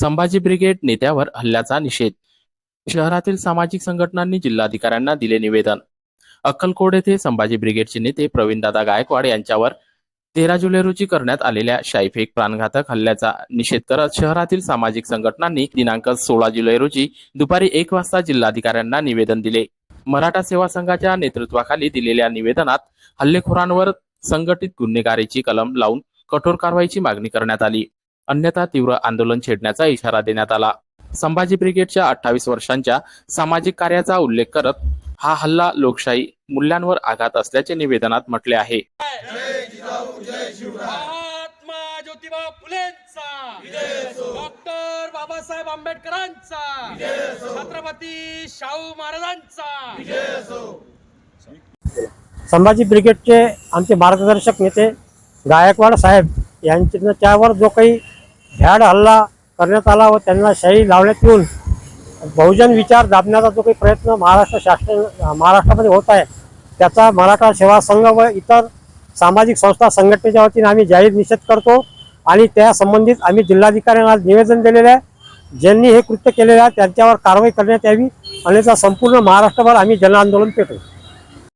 Sambhaji brigade नेत्यावर हल्ल्याचा निषेध. शहरातील सामाजिक संघटनांनी जिल्हाधिकाऱ्यांना दिले निवेदन. अक्कलकोट येथे संभाजी ब्रिगेडचे नेते प्रवीणदादा गायकवाड यांच्यावर तेरा जुलै रोजी करण्यात आलेल्या शाईफेक प्राणघातक हल्ल्याचा निषेध करत शहरातील सामाजिक संघटनांनी दिनांक सोळा जुलै रोजी दुपारी एक वाजता जिल्हाधिकाऱ्यांना निवेदन दिले. मराठा सेवा संघाच्या नेतृत्वाखाली दिलेल्या निवेदनात हल्लेखोरांवर संघटित गुन्हेगारीची कलम लावून कठोर कारवाईची मागणी करण्यात आली. अन्यथा तीव्र आंदोलन छेडण्याचा इशारा देण्यात आला. संभाजी ब्रिगेडच्या अठ्ठावीस वर्षांच्या सामाजिक कार्याचा उल्लेख करत हा हल्ला लोकशाही मूल्यांवर आघात असल्याचे निवेदनात म्हटले आहे. महात्मा ज्योतिबा फुलेंचा. डॉक्टर बाबासाहेब आंबेडकरांचा. छत्रपती शाहू महाराजांचा. संभाजी ब्रिगेडचे आमचे मार्गदर्शक नेते गायकवाड साहेब यांच्या त्यावर जो काही भ्याड हल्ला करण्यात आला व त्यांना शाही लावण्यात येऊन बहुजन विचार दाबण्याचा जो काही प्रयत्न महाराष्ट्र शासन महाराष्ट्रामध्ये होत आहे त्याचा मराठा सेवा संघ व इतर सामाजिक संस्था संघटनेच्या वतीने आम्ही जाहीर निषेध करतो आणि त्या संबंधित आम्ही जिल्हाधिकाऱ्यांना निवेदन दिलेलं आहे. ज्यांनी हे कृत्य केलेलं आहे त्यांच्यावर कारवाई करण्यात यावी. आणि संपूर्ण महाराष्ट्रभर आम्ही जनआंदोलन पेटवू.